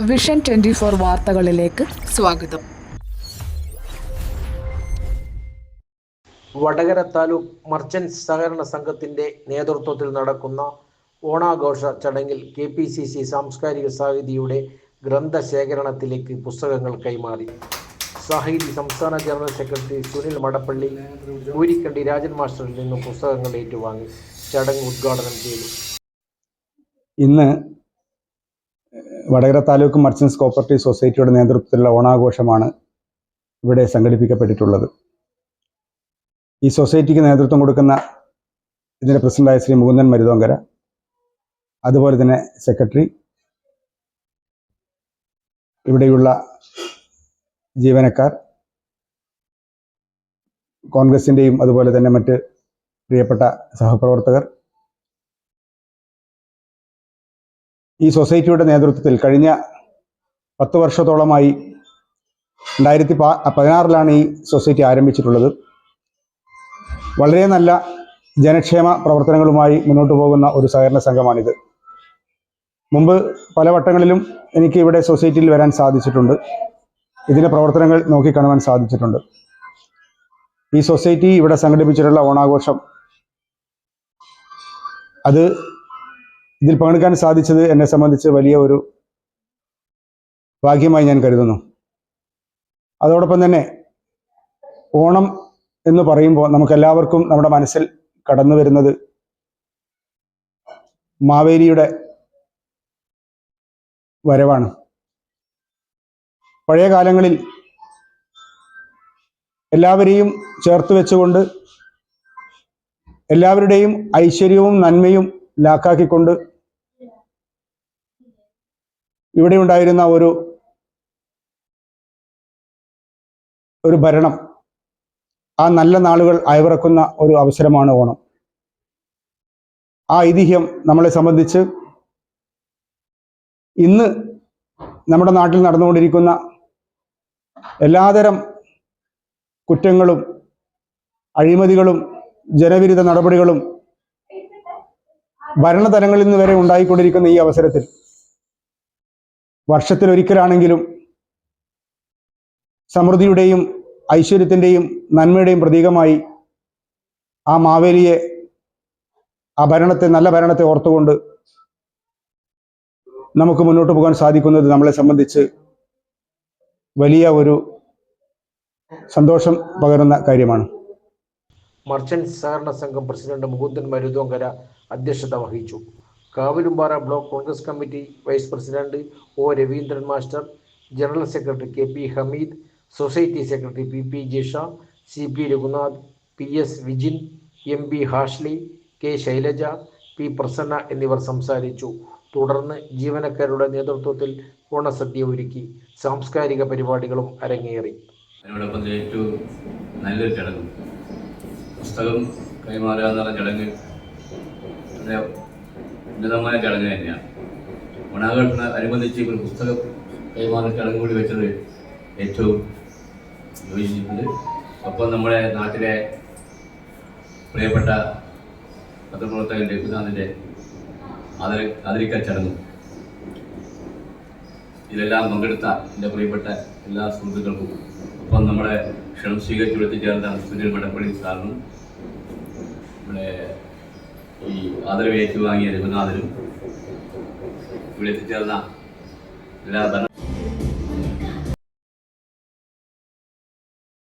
Vision twenty four വാർത്തകളിലേക്ക് സ്വാഗതം. Vadakara taluk merchant സഹകരണ സംഘത്തിന്റെ നേതൃത്വത്തിൽ നടക്കുന്ന ഓണാഘോഷ ചടങ്ങിൽ കെ പി സി സി സാംസ്കാരിക സാഹിതിയുടെ ഗ്രന്ഥശേഖരണത്തിലേക്ക് പുസ്തകങ്ങൾ കൈമാറി. സാഹിതി സംസ്ഥാന ജനറൽ സെക്രട്ടറി സുനിൽ മടപ്പള്ളി ഊരിക്കണ്ടി രാജൻ മാസ്റ്ററിൽ നിന്നും പുസ്തകങ്ങൾ ഏറ്റുവാങ്ങി ചടങ്ങ് ഉദ്ഘാടനം ചെയ്തു. ഇന്ന് വടകര താലൂക്ക് മർച്ചൻസ് കോപ്പറേറ്റീവ് സൊസൈറ്റിയുടെ നേതൃത്വത്തിലുള്ള ഓണാഘോഷമാണ് ഇവിടെ സംഘടിപ്പിക്കപ്പെട്ടിട്ടുള്ളത്. ഈ സൊസൈറ്റിക്ക് നേതൃത്വം കൊടുക്കുന്ന ഇതിന്റെ പ്രസിഡന്റായ ശ്രീ മുകുന്ദൻ മരുതോങ്കര അതുപോലെ തന്നെ സെക്രട്ടറി ഇവിടെയുള്ള ജീവനക്കാർ കോൺഗ്രസിന്റെയും അതുപോലെ തന്നെ മറ്റ് പ്രിയപ്പെട്ട സഹപ്രവർത്തകർ ഈ സൊസൈറ്റിയുടെ നേതൃത്വത്തിൽ കഴിഞ്ഞ പത്ത് വർഷത്തോളമായി രണ്ടായിരത്തി പതിനാറിലാണ് ഈ സൊസൈറ്റി ആരംഭിച്ചിട്ടുള്ളത്. വളരെ നല്ല ജനക്ഷേമ പ്രവർത്തനങ്ങളുമായി മുന്നോട്ട് പോകുന്ന ഒരു സഹകരണ സംഘമാണിത്. മുമ്പ് പല വട്ടങ്ങളിലും എനിക്ക് ഇവിടെ സൊസൈറ്റിയിൽ വരാൻ സാധിച്ചിട്ടുണ്ട്. ഇതിന്റെ പ്രവർത്തനങ്ങൾ നോക്കിക്കാണുവാൻ സാധിച്ചിട്ടുണ്ട്. ഈ സൊസൈറ്റി ഇവിടെ സംഘടിപ്പിച്ചിട്ടുള്ള ഓണാഘോഷം അത് ഇതിൽ പങ്കെടുക്കാൻ സാധിച്ചത് എന്നെ സംബന്ധിച്ച് വലിയ ഒരു ഭാഗ്യമായി ഞാൻ കരുതുന്നു. അതോടൊപ്പം തന്നെ ഓണം എന്ന് പറയുമ്പോൾ നമുക്കെല്ലാവർക്കും നമ്മുടെ മനസ്സിൽ കടന്നു വരുന്നത് മാവേലിയുടെ വരവാണ്. പഴയ കാലങ്ങളിൽ എല്ലാവരെയും ചേർത്ത് വെച്ചുകൊണ്ട് എല്ലാവരുടെയും ഐശ്വര്യവും നന്മയും ലാക്കാക്കിക്കൊണ്ട് ഇവിടെ ഉണ്ടായിരുന്ന ഒരു ഒരു ഭരണം ആ നല്ല നാളുകൾ അയവിറക്കുന്ന ഒരു അവസരമാണ് ഓണം. ആ ഐതിഹ്യം നമ്മളെ സംബന്ധിച്ച് ഇന്ന് നമ്മുടെ നാട്ടിൽ നടന്നുകൊണ്ടിരിക്കുന്ന എല്ലാതരം കുറ്റങ്ങളും അഴിമതികളും ജനവിരുദ്ധ നടപടികളും ഭരണതലങ്ങളിൽ നിന്ന് വരെ ഉണ്ടായിക്കൊണ്ടിരിക്കുന്ന ഈ അവസരത്തിൽ വർഷത്തിലൊരിക്കലാണെങ്കിലും സമൃദ്ധിയുടെയും ഐശ്വര്യത്തിന്റെയും നന്മയുടെയും പ്രതീകമായി ആ മാവേലിയെ ആ ഭരണത്തെ നല്ല ഭരണത്തെ ഓർത്തുകൊണ്ട് നമുക്ക് മുന്നോട്ട് പോകാൻ സാധിക്കുന്നത് നമ്മളെ സംബന്ധിച്ച് വലിയ ഒരു സന്തോഷം പകരുന്ന കാര്യമാണ്. മർച്ചന്റ്സ് സഹകരണ സംഘം പ്രസിഡന്റ് മുകുന്ദൻ മരുതോങ്കര അധ്യക്ഷത വഹിച്ചു. Kavilumpara block Congress committee vice president O Raveendran master general secretary K P Hameed society secretary P P Jisha C P Raghunath P S Vijin M P Hashli K Shailaja P Prasanna എന്നിവർ സംസാരിച്ചു. തുടർന്ന് ജീവനക്കാരുടെ നേതൃത്വത്തിൽ ഓണസദ്യ ഒരുക്കി. സാംസ്കാരിക പരിപാടികളും അരങ്ങേറി. അതിനോടൊപ്പം ഏറ്റവും നല്ലൊരു ചടങ്ങ്. പുസ്തകം കൈമാറുക എന്ന് പറഞ്ഞ ചടങ്ങ്. ഉന്നതമായ ചടങ്ങ് തന്നെയാണ്. ഓണാഘോഷത്തിന് അനുബന്ധിച്ച് ഒരു പുസ്തകം കൈമാറുന്ന ചടങ്ങ് കൂടി വെച്ചത് ഏറ്റവും യോജിച്ചിട്ടുണ്ട്. ഒപ്പം നമ്മുടെ നാട്ടിലെ പ്രിയപ്പെട്ട പത്രപ്രവർത്തകൻ രഘുനാഥിന്റെ ആദര ആദരിക്കൽ ചടങ്ങും. ഇതിലെല്ലാം പങ്കെടുത്ത എന്റെ പ്രിയപ്പെട്ട എല്ലാ സുഹൃത്തുക്കൾക്കും ഒപ്പം നമ്മുടെ ക്ഷണം സ്വീകരിച്ചു എത്തിച്ചേർന്ന സുനിൽ മടപ്പള്ളി സാറിനും നമ്മുടെ ഈ ആദരവ് ഏറ്റുവാങ്ങിയ രഘുനാഥനും ഇവിടെ എത്തിച്ചേർന്ന എല്ലാ